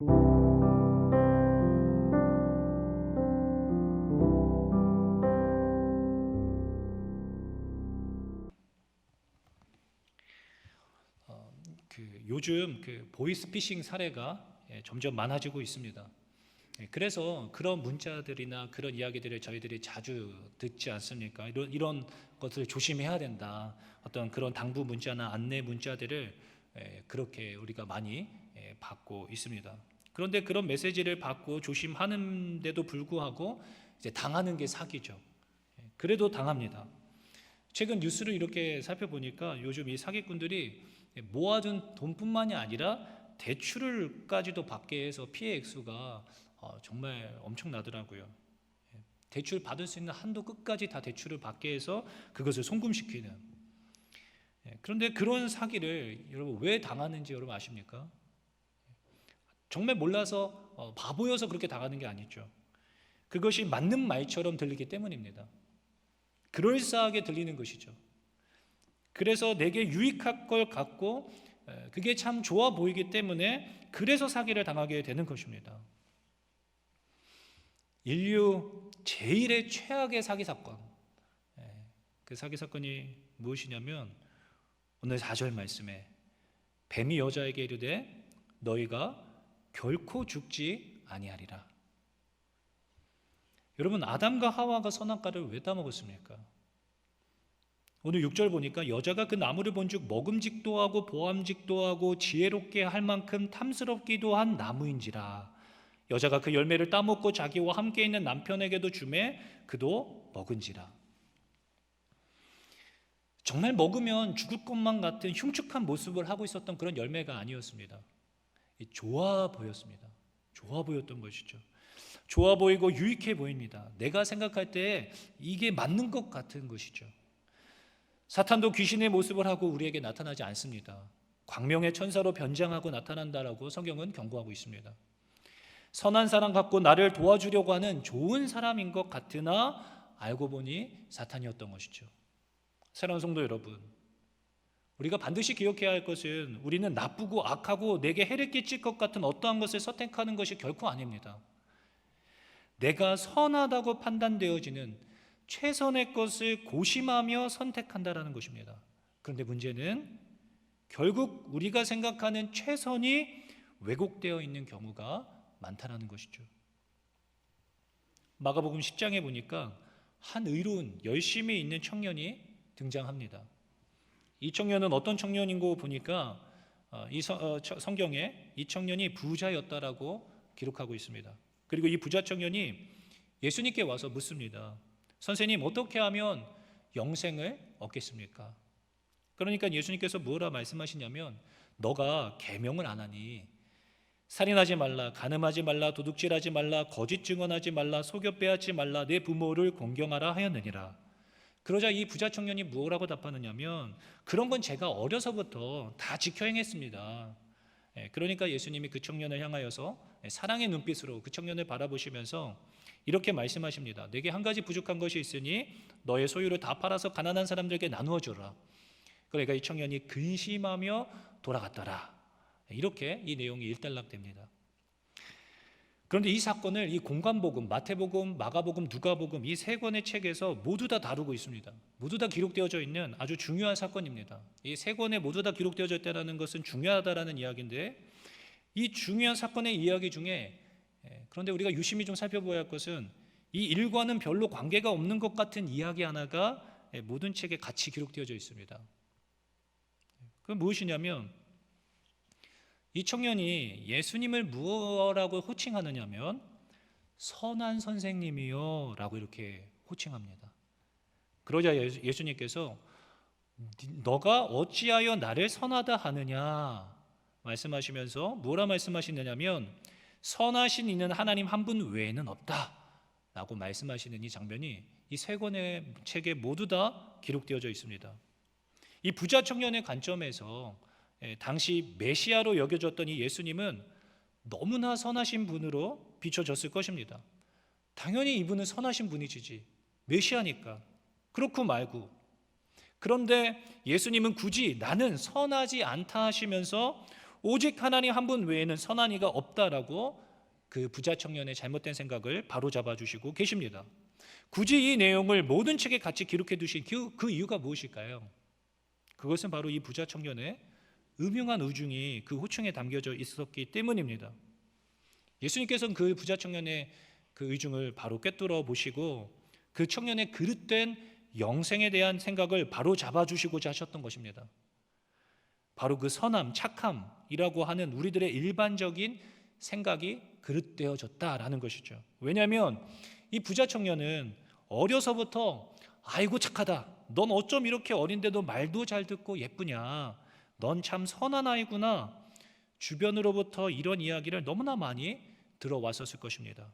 그 요즘 그 보이스피싱 사례가 예, 점점 많아지고 있습니다. 예, 그래서 그런 문자들이나 그런 이야기들을 저희들이 자주 듣지 않습니까? 이런 이런 것을 조심해야 된다. 어떤 그런 당부 문자나 안내 문자들을 예, 그렇게 우리가 많이 예, 받고 있습니다. 그런데 그런 메시지를 받고 조심하는데도 불구하고 이제 당하는 게 사기죠. 예, 그래도 당합니다. 최근 뉴스를 이렇게 살펴보니까 요즘 이 사기꾼들이 모아둔 돈뿐만이 아니라 대출을까지도 받게 해서 피해 액수가 어, 정말 엄청나더라고요. 예, 대출 받을 수 있는 한도 끝까지 다 대출을 받게 해서 그것을 송금시키는. 예, 그런데 그런 사기를 여러분 왜 당하는지 여러분 아십니까? 정말 몰라서 어, 바보여서 그렇게 당하는 게 아니죠. 그것이 맞는 말처럼 들리기 때문입니다. 그럴싸하게 들리는 것이죠. 그래서 내게 유익할 걸 갖고 에, 그게 참 좋아 보이기 때문에 그래서 사기를 당하게 되는 것입니다. 인류 제일의 최악의 사기 사건. 에, 그 사기 사건이 무엇이냐면 오늘 4절 말씀에 뱀이 여자에게 이르되 너희가 결코 죽지 아니하리라. 여러분 아담과 하와가 선악과를 왜 따먹었습니까? 오늘 6절 보니까 여자가 그 나무를 본즉 먹음직도 하고 보암직도 하고 지혜롭게 할 만큼 탐스럽기도 한 나무인지라 여자가 그 열매를 따먹고 자기와 함께 있는 남편에게도 주매 그도 먹은지라 정말 먹으면 죽을 것만 같은 흉측한 모습을 하고 있었던 그런 열매가 아니었습니다. 좋아 보였습니다. 좋아 보였던 것이죠. 좋아 보이고 유익해 보입니다. 내가 생각할 때 이게 맞는 것 같은 것이죠. 사탄도 귀신의 모습을 하고 우리에게 나타나지 않습니다. 광명의 천사로 변장하고 나타난다라고 성경은 경고하고 있습니다. 선한 사람 같고 나를 도와주려고 하는 좋은 사람인 것 같으나 알고 보니 사탄이었던 것이죠. 사랑하는 성도 여러분, 우리가 반드시 기억해야 할 것은 우리는 나쁘고 악하고 내게 해를 끼칠 것 같은 어떠한 것을 선택하는 것이 결코 아닙니다. 내가 선하다고 판단되어지는 최선의 것을 고심하며 선택한다라는 것입니다. 그런데 문제는 결국 우리가 생각하는 최선이 왜곡되어 있는 경우가 많다라는 것이죠. 마가복음 10장에 보니까 한 의로운 열심히 있는 청년이 등장합니다. 이 청년은 어떤 청년인고 보니까 어, 이 성- 어, 처- 성경에 이 청년이 부자였다라고 기록하고 있습니다. 그리고 이 부자 청년이 예수님께 와서 묻습니다. 선생님 어떻게 하면 영생을 얻겠습니까? 그러니까 예수님께서 뭐라 말씀하시냐면 너가 계명을 안 하니 살인하지 말라, 간음하지 말라, 도둑질하지 말라, 거짓 증언하지 말라, 속여 빼앗지 말라, 내 부모를 공경하라 하였느니라. 그러자 이 부자 청년이 뭐라고 답하느냐면 그런 건 제가 어려서부터 다 지켜 행했습니다. 예, 그러니까 예수님이 그 청년을 향하여서 예, 사랑의 눈빛으로 그 청년을 바라보시면서 이렇게 말씀하십니다. 내게 한 가지 부족한 것이 있으니 너의 소유를 다 팔아서 가난한 사람들에게 나누어 주라. 그러니까 이 청년이 근심하며 돌아갔더라. 이렇게 이 내용이 일단락됩니다. 그런데 이 사건을 이 공간복음, 마태복음, 마가복음, 누가복음 이 세 권의 책에서 모두 다 다루고 있습니다. 모두 다 기록되어져 있는 아주 중요한 사건입니다. 이 세 권에 모두 다 기록되어져 있다는 것은 중요하다라는 이야기인데 이 중요한 사건의 이야기 중에 예, 그런데 우리가 유심히 좀 살펴봐야 할 것은 이 일과는 별로 관계가 없는 것 같은 이야기 하나가 예, 모든 책에 같이 기록되어져 있습니다. 그 무엇이냐면 이 청년이 예수님을 무엇라고 호칭하느냐면 선한 선생님이요 라고 이렇게 호칭합니다. 그러자 예수- 예수님께서 너가 어찌하여 나를 선하다 하느냐 말씀하시면서 뭐라 말씀하시느냐면 선하신 이는 하나님 한 분 외에는 없다 라고 말씀하시는 이 장면이 이 세 권의 책에 모두 다 기록되어져 있습니다. 이 부자 청년의 관점에서 예, 당시 메시아로 여겨졌던 이 예수님은 너무나 선하신 분으로 비춰졌을 것입니다. 당연히 이분은 선하신 분이지 메시아니까 그렇고 말고 그런데 예수님은 굳이 나는 선하지 않다 하시면서 오직 하나님 한 분 외에는 선한 이가 없다라고 그 부자 청년의 잘못된 생각을 바로 잡아 주시고 계십니다. 굳이 이 내용을 모든 책에 같이 기록해 두신 그, 그 이유가 무엇일까요? 그것은 바로 이 부자 청년의 음흉한 의중이 그 호충에 담겨져 있었기 때문입니다. 예수님께서는 그 부자 청년의 그 의중을 바로 꿰뚫어 보시고 그 청년의 그릇된 영생에 대한 생각을 바로 잡아 주시고자 하셨던 것입니다. 바로 그 선함, 착함이라고 하는 우리들의 일반적인 생각이 그릇되어졌다라는 것이죠. 왜냐하면 이 부자 청년은 어려서부터 아이고 착하다. 넌 어쩜 이렇게 어린데도 말도 잘 듣고 예쁘냐. 넌 참 선한 아이구나. 주변으로부터 이런 이야기를 너무나 많이 들어왔었을 것입니다.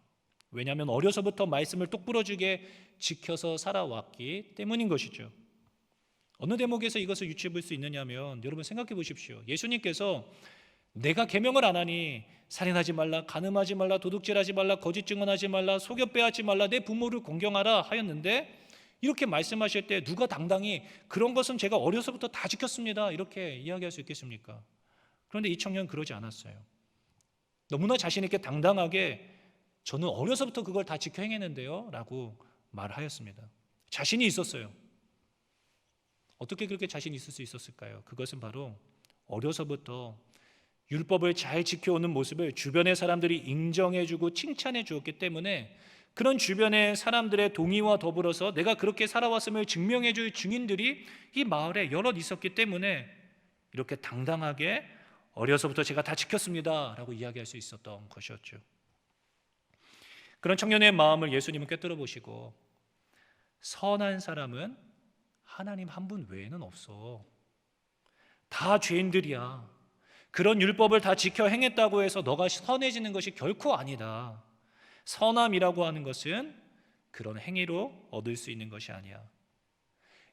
왜냐하면 어려서부터 말씀을 똑부러지게 지켜서 살아왔기 때문인 것이죠. 어느 대목에서 이것을 유추해 볼 수 있느냐면 여러분 생각해 보십시오. 예수님께서 내가 계명을 안 하니 살인하지 말라, 간음하지 말라, 도둑질하지 말라, 거짓 증언하지 말라, 속여 빼앗지 말라, 내 부모를 공경하라 하였는데 이렇게 말씀하실 때 누가 당당히 그런 것은 제가 어려서부터 다 지켰습니다. 이렇게 이야기할 수 있겠습니까? 그런데 이 청년 그러지 않았어요. 너무나 자신 있게 당당하게 저는 어려서부터 그걸 다 지켜 행했는데요 라고 말하였습니다. 자신이 있었어요. 어떻게 그렇게 자신 있을 수 있었을까요? 그것은 바로 어려서부터 율법을 잘 지켜오는 모습을 주변의 사람들이 인정해주고 칭찬해 주었기 때문에 그런 주변의 사람들의 동의와 더불어서 내가 그렇게 살아왔음을 증명해 줄 증인들이 이 마을에 여럿 있었기 때문에 이렇게 당당하게 어려서부터 제가 다 지켰습니다 라고 이야기할 수 있었던 것이었죠. 그런 청년의 마음을 예수님은 꿰뚫어 보시고 선한 사람은 하나님 한 분 외에는 없어. 다 죄인들이야. 그런 율법을 다 지켜 행했다고 해서 너가 선해지는 것이 결코 아니다. 선함이라고 하는 것은 그런 행위로 얻을 수 있는 것이 아니야.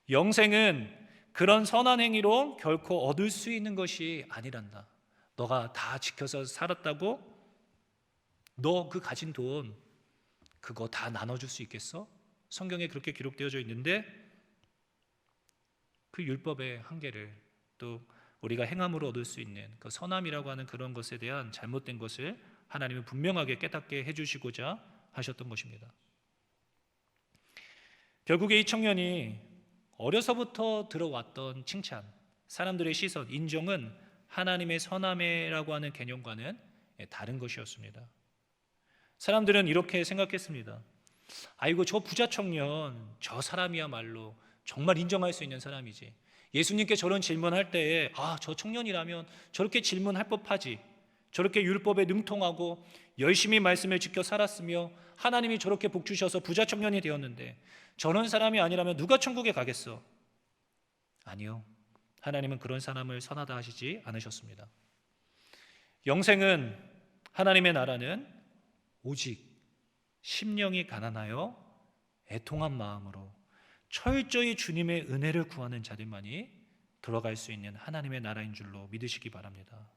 영생은 그런 선한 행위로 결코 얻을 수 있는 것이 아니란다. 너가 다 지켜서 살았다고 너 그 가진 돈 그거 다 나눠줄 수 있겠어? 성경에 그렇게 기록되어져 있는데 그 율법의 한계를 또 우리가 행함으로 얻을 수 있는 그 선함이라고 하는 그런 것에 대한 잘못된 것을 하나님은 분명하게 깨닫게 해주시고자 하셨던 것입니다. 결국에 이 청년이 어려서부터 들어왔던 칭찬, 사람들의 시선, 인정은 하나님의 선함이라고 하는 개념과는 다른 것이었습니다. 사람들은 이렇게 생각했습니다. 아이고 저 부자 청년 저 사람이야말로 정말 인정할 수 있는 사람이지. 예수님께 저런 질문할 때에 아, 저 청년이라면 저렇게 질문할 법하지. 저렇게 율법에 능통하고 열심히 말씀을 지켜 살았으며 하나님이 저렇게 복 주셔서 부자 청년이 되었는데 저런 사람이 아니라면 누가 천국에 가겠어? 아니요. 하나님은 그런 사람을 선하다 하시지 않으셨습니다. 영생은 하나님의 나라는 오직 심령이 가난하여 애통한 마음으로 철저히 주님의 은혜를 구하는 자들만이 들어갈 수 있는 하나님의 나라인 줄로 믿으시기 바랍니다.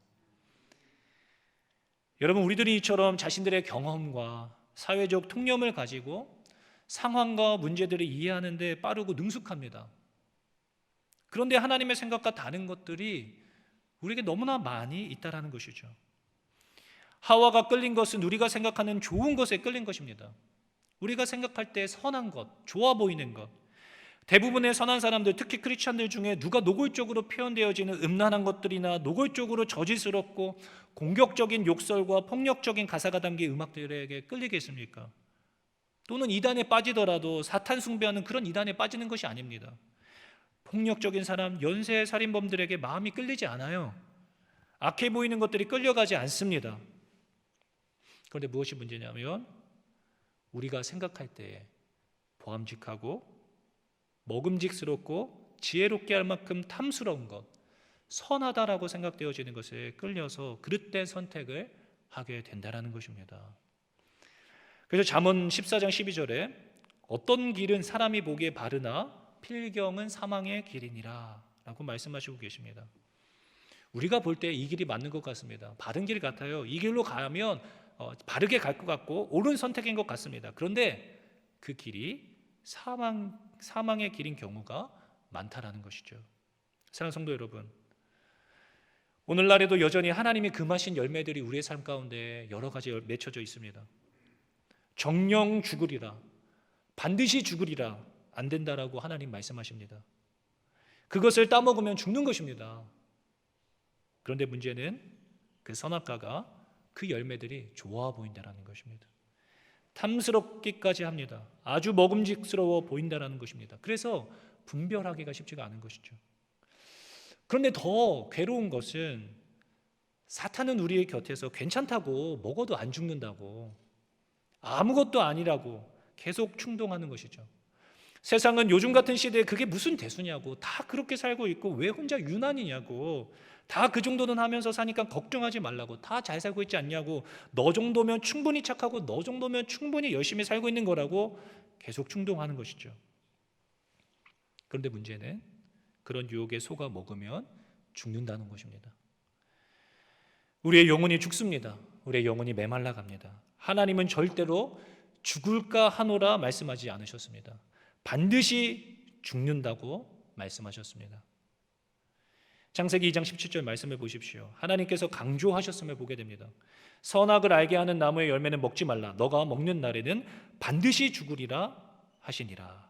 여러분 우리들이 이처럼 자신들의 경험과 사회적 통념을 가지고 상황과 문제들을 이해하는 데 빠르고 능숙합니다. 그런데 하나님의 생각과 다른 것들이 우리에게 너무나 많이 있다라는 것이죠. 하와가 끌린 것은 우리가 생각하는 좋은 것에 끌린 것입니다. 우리가 생각할 때 선한 것, 좋아 보이는 것, 대부분의 선한 사람들, 특히 크리스천들 중에 누가 노골적으로 표현되어지는 음란한 것들이나 노골적으로 저질스럽고 공격적인 욕설과 폭력적인 가사가 담긴 음악들에게 끌리겠습니까? 또는 이단에 빠지더라도 사탄 숭배하는 그런 이단에 빠지는 것이 아닙니다. 폭력적인 사람, 연쇄 살인범들에게 마음이 끌리지 않아요. 악해 보이는 것들이 끌려가지 않습니다. 그런데 무엇이 문제냐면 우리가 생각할 때 보암직하고 먹음직스럽고 지혜롭게 할 만큼 탐스러운 것, 선하다라고 생각되어지는 것에 끌려서 그릇된 선택을 하게 된다라는 것입니다. 그래서 잠언 14장 12절에 어떤 길은 사람이 보기에 바르나 필경은 사망의 길이니라라고 말씀하시고 계십니다. 우리가 볼 때 이 길이 맞는 것 같습니다. 바른 길 같아요. 이 길로 가면 어, 바르게 갈 것 같고 옳은 선택인 것 같습니다. 그런데 그 길이 사망 사망의 길인 경우가 많다라는 것이죠. 사랑 성도 여러분, 오늘날에도 여전히 하나님이 금하신 열매들이 우리의 삶 가운데 여러 가지 맺혀져 있습니다. 정령 죽으리라. 반드시 죽으리라. 안 된다라고 하나님 말씀하십니다. 그것을 따먹으면 죽는 것입니다. 그런데 문제는 그 선악과가 그 열매들이 좋아 보인다라는 것입니다. 탐스럽기까지 합니다. 아주 먹음직스러워 보인다라는 것입니다. 그래서 분별하기가 쉽지가 않은 것이죠. 그런데 더 괴로운 것은 사탄은 우리의 곁에서 괜찮다고 먹어도 안 죽는다고 아무것도 아니라고 계속 충동하는 것이죠. 세상은 요즘 같은 시대에 그게 무슨 대수냐고 다 그렇게 살고 있고 왜 혼자 유난이냐고 다 그 정도는 하면서 사니까 걱정하지 말라고 다 잘 살고 있지 않냐고 너 정도면 충분히 착하고 너 정도면 충분히 열심히 살고 있는 거라고 계속 충동하는 것이죠. 그런데 문제는 그런 유혹에 속아 먹으면 죽는다는 것입니다. 우리의 영혼이 죽습니다. 우리의 영혼이 메말라 갑니다. 하나님은 절대로 죽을까 하노라 말씀하지 않으셨습니다. 반드시 죽는다고 말씀하셨습니다. 창세기 2장 17절 말씀을 보십시오. 하나님께서 강조하셨음을 보게 됩니다. 선악을 알게 하는 나무의 열매는 먹지 말라. 너가 먹는 날에는 반드시 죽으리라 하시니라.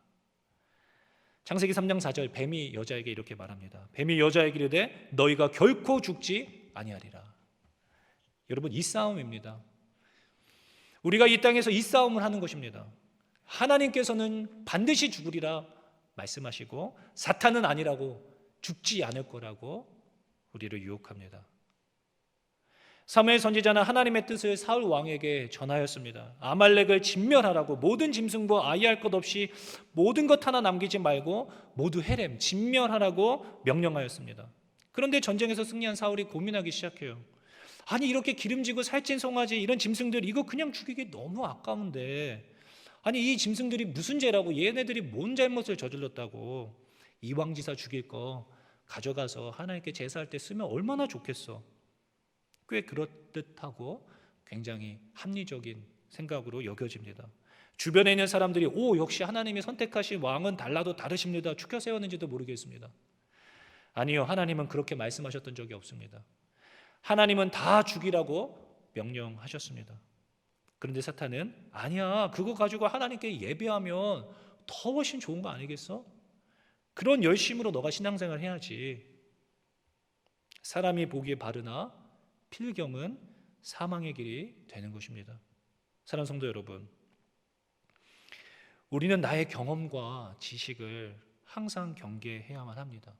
창세기 3장 4절 뱀이 여자에게 이렇게 말합니다. 뱀이 여자에게 이르되 너희가 결코 죽지 아니하리라. 여러분 이 싸움입니다. 우리가 이 땅에서 이 싸움을 하는 것입니다. 하나님께서는 반드시 죽으리라 말씀하시고 사탄은 아니라고 죽지 않을 거라고 우리를 유혹합니다. 사무엘 선지자는 하나님의 뜻을 사울 왕에게 전하였습니다. 아말렉을 진멸하라고 모든 짐승도 아이할 것 없이 모든 것 하나 남기지 말고 모두 헤렘 진멸하라고 명령하였습니다. 그런데 전쟁에서 승리한 사울이 고민하기 시작해요. 아니 이렇게 기름지고 살찐 송아지 이런 짐승들 이거 그냥 죽이기 너무 아까운데 아니 이 짐승들이 무슨 죄라고 얘네들이 뭔 잘못을 저질렀다고 이왕지사 죽일 거 가져가서 하나님께 제사할 때 쓰면 얼마나 좋겠어. 꽤 그렇듯하고 굉장히 합리적인 생각으로 여겨집니다. 주변에 있는 사람들이 오 역시 하나님이 선택하신 왕은 달라도 다르십니다. 축혀 세웠는지도 모르겠습니다. 아니요 하나님은 그렇게 말씀하셨던 적이 없습니다. 하나님은 다 죽이라고 명령하셨습니다. 그런데 사탄은 아니야 그거 가지고 하나님께 예배하면 더 훨씬 좋은 거 아니겠어? 그런 열심으로 너가 신앙생활 해야지. 사람이 보기에 바르나 필경은 사망의 길이 되는 것입니다. 사랑 성도 여러분, 우리는 나의 경험과 지식을 항상 경계해야만 합니다.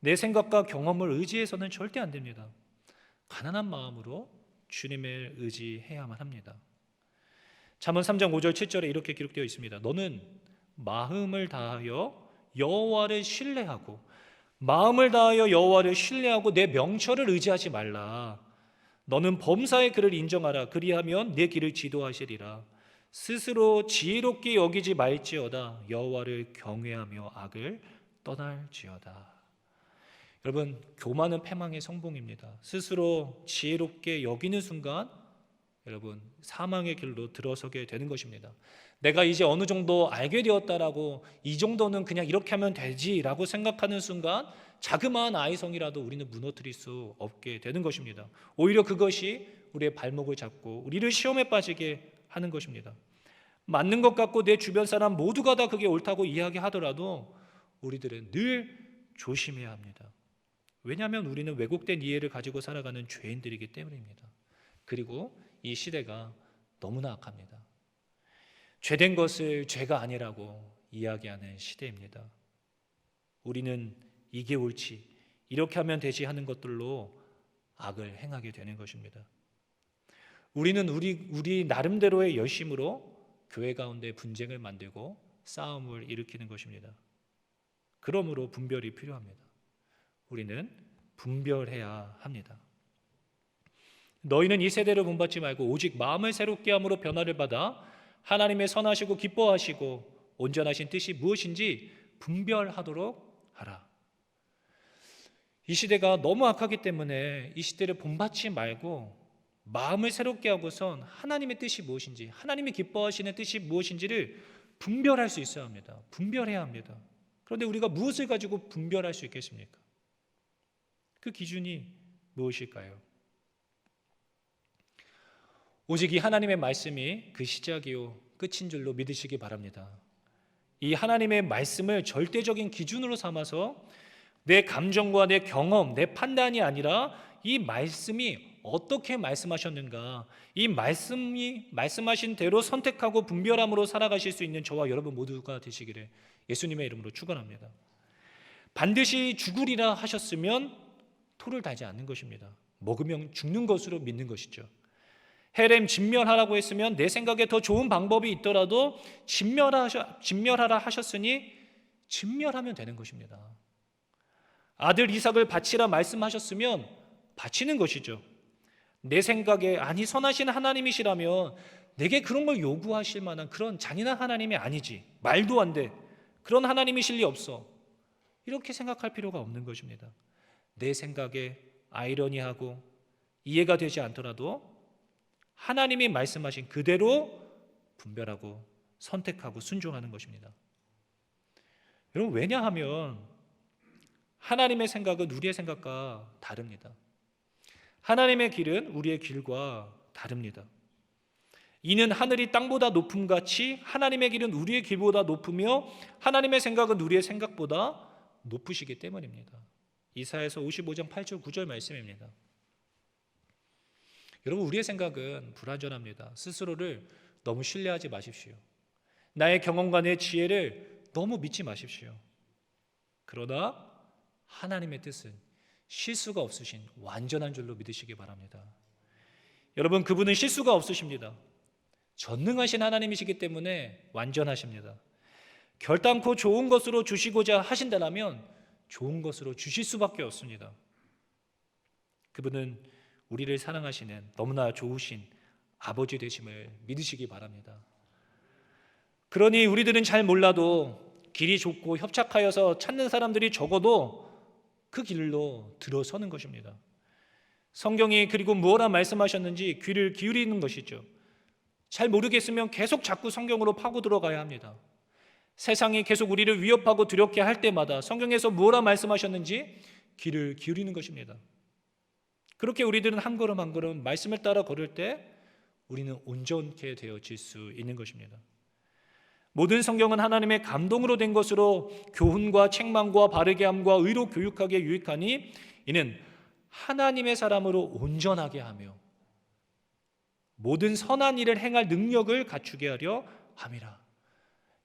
내 생각과 경험을 의지해서는 절대 안 됩니다. 가난한 마음으로 주님을 의지해야만 합니다. 잠언 3장 5절 7절에 이렇게 기록되어 있습니다. 너는 마음을 다하여 여호와를 신뢰하고 마음을 다하여 여호와를 신뢰하고 내 명철을 의지하지 말라. 너는 범사의 그를 인정하라. 그리하면 내 길을 지도하시리라. 스스로 지혜롭게 여기지 말지어다. 여호와를 경외하며 악을 떠날지어다. 여러분, 교만은 패망의 성봉입니다. 스스로 지혜롭게 여기는 순간 여러분 사망의 길로 들어서게 되는 것입니다. 내가 이제 어느 정도 알게 되었다라고 이 정도는 그냥 이렇게 하면 되지라고 생각하는 순간 자그마한 아이성이라도 우리는 무너뜨릴 수 없게 되는 것입니다. 오히려 그것이 우리의 발목을 잡고 우리를 시험에 빠지게 하는 것입니다. 맞는 것 같고 내 주변 사람 모두가 다 그게 옳다고 이야기하더라도 우리들은 늘 조심해야 합니다. 왜냐하면 우리는 왜곡된 이해를 가지고 살아가는 죄인들이기 때문입니다. 그리고 이 시대가 너무나 악합니다. 죄된 것을 죄가 아니라고 이야기하는 시대입니다. 우리는 이게 옳지, 이렇게 하면 되지 하는 것들로 악을 행하게 되는 것입니다. 우리는 우리, 우리 나름대로의 열심으로 교회 가운데 분쟁을 만들고 싸움을 일으키는 것입니다. 그러므로 분별이 필요합니다. 우리는 분별해야 합니다. 너희는 이 세대를 본받지 말고 오직 마음을 새롭게 함으로 변화를 받아 하나님의 선하시고 기뻐하시고 온전하신 뜻이 무엇인지 분별하도록 하라. 이 시대가 너무 악하기 때문에 이 시대를 본받지 말고 마음을 새롭게 하고선 하나님의 뜻이 무엇인지, 하나님이 기뻐하시는 뜻이 무엇인지를 분별할 수 있어야 합니다. 분별해야 합니다. 그런데 우리가 무엇을 가지고 분별할 수 있겠습니까? 그 기준이 무엇일까요? 오직 이 하나님의 말씀이 그 시작이요 끝인 줄로 믿으시기 바랍니다. 이 하나님의 말씀을 절대적인 기준으로 삼아서 내 감정과 내 경험, 내 판단이 아니라 이 말씀이 어떻게 말씀하셨는가, 이 말씀이 말씀하신 대로 선택하고 분별함으로 살아가실 수 있는 저와 여러분 모두가 되시기를 예수님의 이름으로 축원합니다. 반드시 죽으리라 하셨으면 토를 달지 않는 것입니다. 먹으면 죽는 것으로 믿는 것이죠. 헤렘 진멸하라고 했으면 내 생각에 더 좋은 방법이 있더라도 진멸하셔, 진멸하라 하셨으니 진멸하면 되는 것입니다. 아들 이삭을 바치라 말씀하셨으면 바치는 것이죠. 내 생각에 아니 선하신 하나님이시라면 내게 그런 걸 요구하실 만한 그런 잔인한 하나님이 아니지. 말도 안 돼. 그런 하나님이실 리 없어. 이렇게 생각할 필요가 없는 것입니다. 내 생각에 아이러니하고 이해가 되지 않더라도 하나님이 말씀하신 그대로 분별하고 선택하고 순종하는 것입니다. 여러분 왜냐하면 하나님의 생각은 우리의 생각과 다릅니다. 하나님의 길은 우리의 길과 다릅니다. 이는 하늘이 땅보다 높음 같이 하나님의 길은 우리의 길보다 높으며 하나님의 생각은 우리의 생각보다 높으시기 때문입니다. 이사에서 55장 8절 9절 말씀입니다. 여러분 우리의 생각은 불완전합니다. 스스로를 너무 신뢰하지 마십시오. 나의 경험과 내 지혜를 너무 믿지 마십시오. 그러나 하나님의 뜻은 실수가 없으신 완전한 줄로 믿으시기 바랍니다. 여러분 그분은 실수가 없으십니다. 전능하신 하나님이시기 때문에 완전하십니다. 결단코 좋은 것으로 주시고자 하신다면 좋은 것으로 주실 수밖에 없습니다. 그분은 우리를 사랑하시는 너무나 좋으신 아버지 되심을 믿으시기 바랍니다. 그러니 우리들은 잘 몰라도 길이 좁고 협착하여서 찾는 사람들이 적어도 그 길로 들어서는 것입니다. 성경이 그리고 무엇라 말씀하셨는지 귀를 기울이는 것이죠. 잘 모르겠으면 계속 자꾸 성경으로 파고 들어가야 합니다. 세상이 계속 우리를 위협하고 두렵게 할 때마다 성경에서 무엇라 말씀하셨는지 귀를 기울이는 것입니다. 그렇게 우리들은 한 걸음 한 걸음 말씀을 따라 걸을 때 우리는 온전케 되어질 수 있는 것입니다. 모든 성경은 하나님의 감동으로 된 것으로 교훈과 책망과 바르게 함과 의로 교육하기에 유익하니 이는 하나님의 사람으로 온전하게 하며 모든 선한 일을 행할 능력을 갖추게 하려 함이라.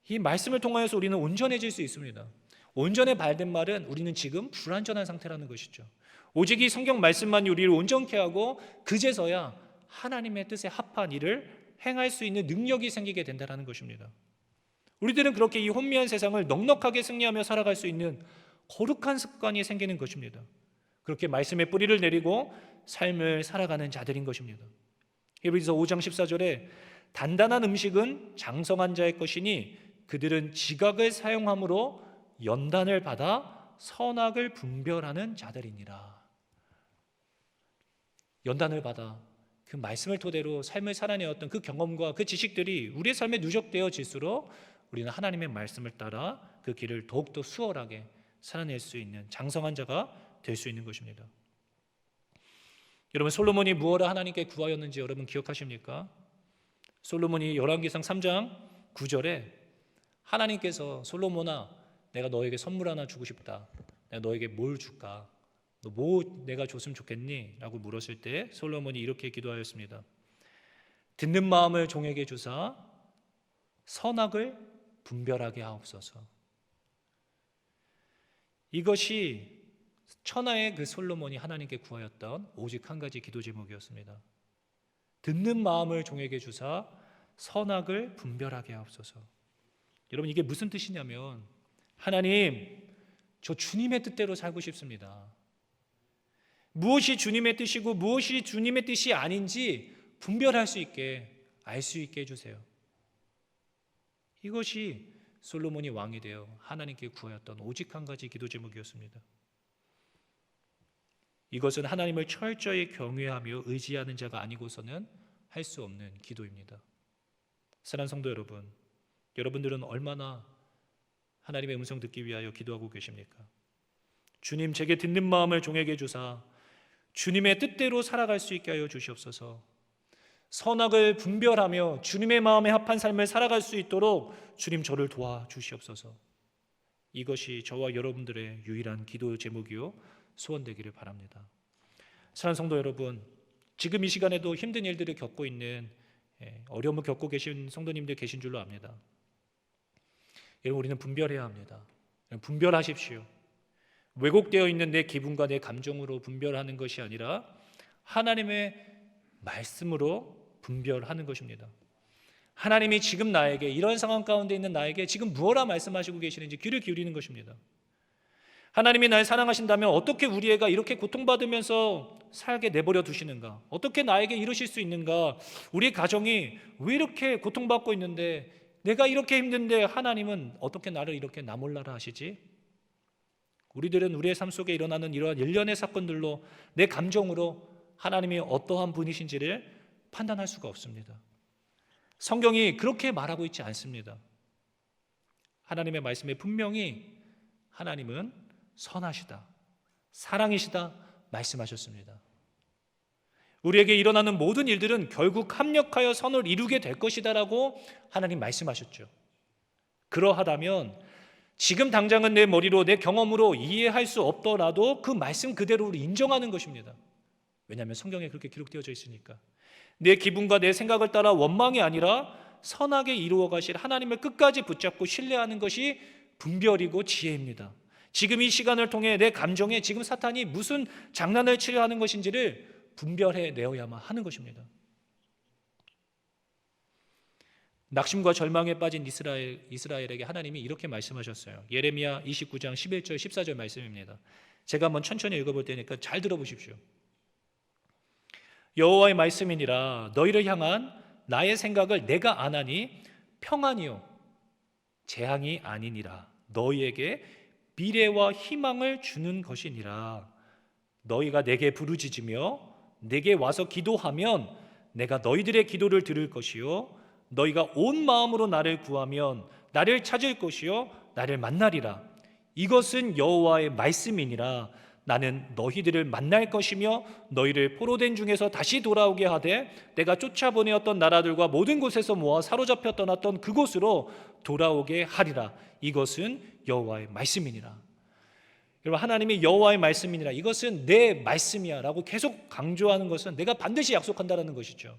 이 말씀을 통하여서 우리는 온전해질 수 있습니다. 온전에 발된 말은 우리는 지금 불완전한 상태라는 것이죠. 오직 이 성경 말씀만이 우리를 온전케 하고 그제서야 하나님의 뜻에 합한 일을 행할 수 있는 능력이 생기게 된다는 것입니다. 우리들은 그렇게 이 혼미한 세상을 넉넉하게 승리하며 살아갈 수 있는 거룩한 습관이 생기는 것입니다. 그렇게 말씀의 뿌리를 내리고 삶을 살아가는 자들인 것입니다. 히브리서 5장 14절에 단단한 음식은 장성한 자의 것이니 그들은 지각을 사용함으로 연단을 받아 선악을 분별하는 자들이니라. 연단을 받아 그 말씀을 토대로 삶을 살아내었던 그 경험과 그 지식들이 우리의 삶에 누적되어질수록 우리는 하나님의 말씀을 따라 그 길을 더욱더 수월하게 살아낼 수 있는 장성한 자가 될 수 있는 것입니다. 여러분 솔로몬이 무엇을 하나님께 구하였는지 여러분 기억하십니까? 솔로몬이 열왕기상 3장 9절에 하나님께서 솔로몬아 내가 너에게 선물 하나 주고 싶다. 내가 너에게 뭘 줄까? 너 뭐 내가 줬으면 좋겠니? 라고 물었을 때 솔로몬이 이렇게 기도하였습니다. 듣는 마음을 종에게 주사 선악을 분별하게 하옵소서. 이것이 천하의 그 솔로몬이 하나님께 구하였던 오직 한 가지 기도 제목이었습니다. 듣는 마음을 종에게 주사 선악을 분별하게 하옵소서. 여러분 이게 무슨 뜻이냐면 하나님 저 주님의 뜻대로 살고 싶습니다. 무엇이 주님의 뜻이고 무엇이 주님의 뜻이 아닌지 분별할 수 있게 알 수 있게 해주세요. 이것이 솔로몬이 왕이 되어 하나님께 구하였던 오직 한 가지 기도 제목이었습니다. 이것은 하나님을 철저히 경외하며 의지하는 자가 아니고서는 할 수 없는 기도입니다. 사랑 성도 여러분, 여러분들은 얼마나 하나님의 음성 듣기 위하여 기도하고 계십니까? 주님 제게 듣는 마음을 종에게 주사 주님의 뜻대로 살아갈 수 있게 하여 주시옵소서. 선악을 분별하며 주님의 마음에 합한 삶을 살아갈 수 있도록 주님 저를 도와 주시옵소서. 이것이 저와 여러분들의 유일한 기도 제목이요 소원 되기를 바랍니다. 사랑하는 성도 여러분, 지금 이 시간에도 힘든 일들을 겪고 있는 예, 어려움을 겪고 계신 성도님들 계신 줄로 압니다. 여러분 우리는 분별해야 합니다. 분별하십시오. 왜곡되어 있는 내 기분과 내 감정으로 분별하는 것이 아니라 하나님의 말씀으로 분별하는 것입니다. 하나님이 지금 나에게 이런 상황 가운데 있는 나에게 지금 무엇라 말씀하시고 계시는지 귀를 기울이는 것입니다. 하나님이 날 사랑하신다면 어떻게 우리 애가 이렇게 고통받으면서 살게 내버려 두시는가? 어떻게 나에게 이러실 수 있는가? 우리 가정이 왜 이렇게 고통받고 있는데 내가 이렇게 힘든데 하나님은 어떻게 나를 이렇게 나몰라라 하시지? 우리들은 우리의 삶 속에 일어나는 이러한 일련의 사건들로 내 감정으로 하나님이 어떠한 분이신지를 판단할 수가 없습니다. 성경이 그렇게 말하고 있지 않습니다. 하나님의 말씀에 분명히 하나님은 선하시다, 사랑이시다 말씀하셨습니다. 우리에게 일어나는 모든 일들은 결국 합력하여 선을 이루게 될 것이다라고 하나님 말씀하셨죠. 그러하다면 지금 당장은 내 머리로 내 경험으로 이해할 수 없더라도 그 말씀 그대로 인정하는 것입니다. 왜냐하면 성경에 그렇게 기록되어져 있으니까. 내 기분과 내 생각을 따라 원망이 아니라 선하게 이루어 가실 하나님을 끝까지 붙잡고 신뢰하는 것이 분별이고 지혜입니다. 지금 이 시간을 통해 내 감정에 지금 사탄이 무슨 장난을 치려 하는 것인지를 분별해 내어야만 하는 것입니다. 낙심과 절망에 빠진 이스라엘, 이스라엘에게 하나님이 이렇게 말씀하셨어요. 예레미야 29장 11절 14절 말씀입니다. 제가 한번 천천히 읽어볼 테니까 잘 들어보십시오. 여호와의 말씀이니라 너희를 향한 나의 생각을 내가 아나니 평안이요 재앙이 아니니라 너희에게 미래와 희망을 주는 것이니라 너희가 내게 부르짖으며 내게 와서 기도하면 내가 너희들의 기도를 들을 것이요 너희가 온 마음으로 나를 구하면 나를 찾을 것이요 나를 만나리라. 이것은 여호와의 말씀이니라. 나는 너희들을 만날 것이며 너희를 포로된 중에서 다시 돌아오게 하되 내가 쫓아보내었던 나라들과 모든 곳에서 모아 사로잡혀 떠났던 그곳으로 돌아오게 하리라. 이것은 여호와의 말씀이니라 여러분 하나님이 여호와의 말씀이니라 이것은 내 말씀이야라고 계속 강조하는 것은 내가 반드시 약속한다라는 것이죠.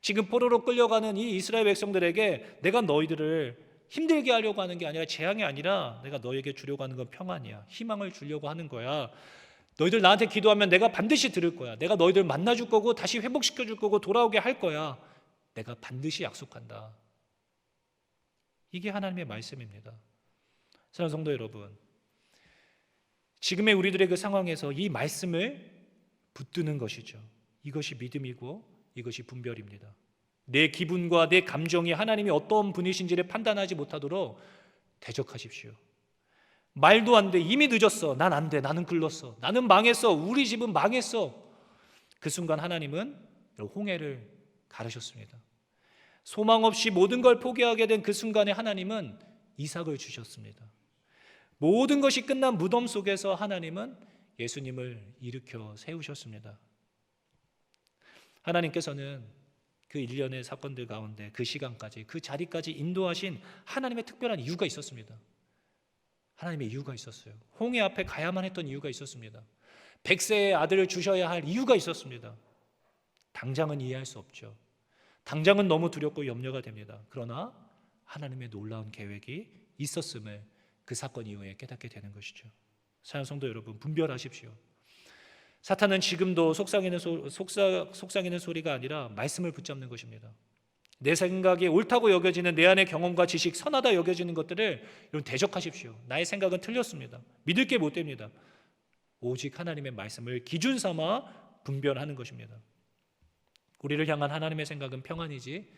지금 포로로 끌려가는 이 이스라엘 백성들에게 내가 너희들을 힘들게 하려고 하는 게 아니라 재앙이 아니라 내가 너에게 주려고 하는 건 평안이야. 희망을 주려고 하는 거야. 너희들 나한테 기도하면 내가 반드시 들을 거야. 내가 너희들 만나 줄 거고 다시 회복시켜 줄 거고 돌아오게 할 거야. 내가 반드시 약속한다. 이게 하나님의 말씀입니다. 사랑하는 성도 여러분. 지금의 우리들의 그 상황에서 이 말씀을 붙드는 것이죠. 이것이 믿음이고 이것이 분별입니다. 내 기분과 내 감정이 하나님이 어떤 분이신지를 판단하지 못하도록 대적하십시오. 말도 안 돼. 이미 늦었어. 난 안 돼. 나는 글렀어. 나는 망했어. 우리 집은 망했어. 그 순간 하나님은 홍해를 가르셨습니다. 소망 없이 모든 걸 포기하게 된 그 순간에 하나님은 이삭을 주셨습니다. 모든 것이 끝난 무덤 속에서 하나님은 예수님을 일으켜 세우셨습니다. 하나님께서는 그 일련의 사건들 가운데 그 시간까지 그 자리까지 인도하신 하나님의 특별한 이유가 있었습니다. 하나님의 이유가 있었어요. 홍해 앞에 가야만 했던 이유가 있었습니다. 백세의 아들을 주셔야 할 이유가 있었습니다. 당장은 이해할 수 없죠. 당장은 너무 두렵고 염려가 됩니다. 그러나 하나님의 놀라운 계획이 있었음을 그 사건 이후에 깨닫게 되는 것이죠. 사랑 성도 여러분 분별하십시오. 사탄은 지금도 속상이는 소, 속사, 속상이는 소리가 아니라 말씀을 붙잡는 것입니다. 내 생각이 옳다고 여겨지는 내 안의 경험과 지식 선하다 여겨지는 것들을 여러분 대적하십시오. 나의 생각은 틀렸습니다. 믿을 게 못 됩니다. 오직 하나님의 말씀을 기준 삼아 분별하는 것입니다. 우리를 향한 하나님의 생각은 평안이지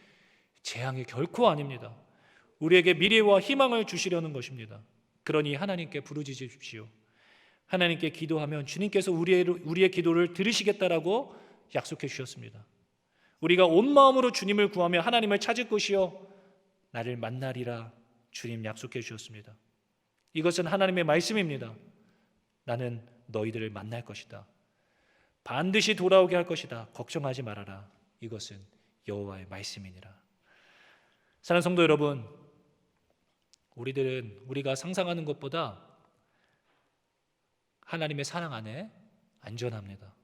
재앙이 결코 아닙니다. 우리에게 미래와 희망을 주시려는 것입니다. 그러니 하나님께 부르짖으십시오. 하나님께 기도하면 주님께서 우리의, 우리의 기도를 들으시겠다라고 약속해 주셨습니다. 우리가 온 마음으로 주님을 구하며 하나님을 찾을 것이요 나를 만나리라 주님 약속해 주셨습니다. 이것은 하나님의 말씀입니다. 나는 너희들을 만날 것이다. 반드시 돌아오게 할 것이다. 걱정하지 말아라. 이것은 여호와의 말씀이니라. 사랑하는 성도 여러분, 우리들은 우리가 상상하는 것보다 하나님의 사랑 안에 안전합니다.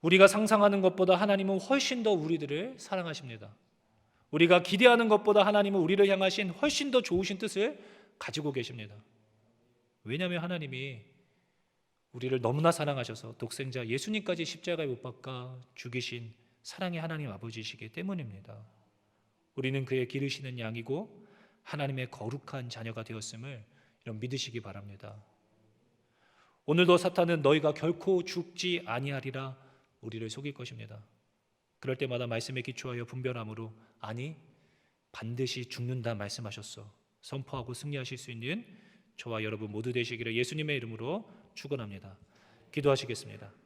우리가 상상하는 것보다 하나님은 훨씬 더 우리들을 사랑하십니다. 우리가 기대하는 것보다 하나님은 우리를 향하신 훨씬 더 좋으신 뜻을 가지고 계십니다. 왜냐하면 하나님이 우리를 너무나 사랑하셔서 독생자 예수님까지 십자가에 못 박아 죽이신 사랑의 하나님 아버지시기 때문입니다. 우리는 그의 기르시는 양이고 하나님의 거룩한 자녀가 되었음을 이런 믿으시기 바랍니다. 오늘도 사탄은 너희가 결코 죽지 아니하리라 우리를 속일 것입니다. 그럴 때마다 말씀에 기초하여 분별함으로 아니 반드시 죽는다 말씀하셨어. 선포하고 승리하실 수 있는 저와 여러분 모두 되시기를 예수님의 이름으로 축원합니다. 기도하시겠습니다.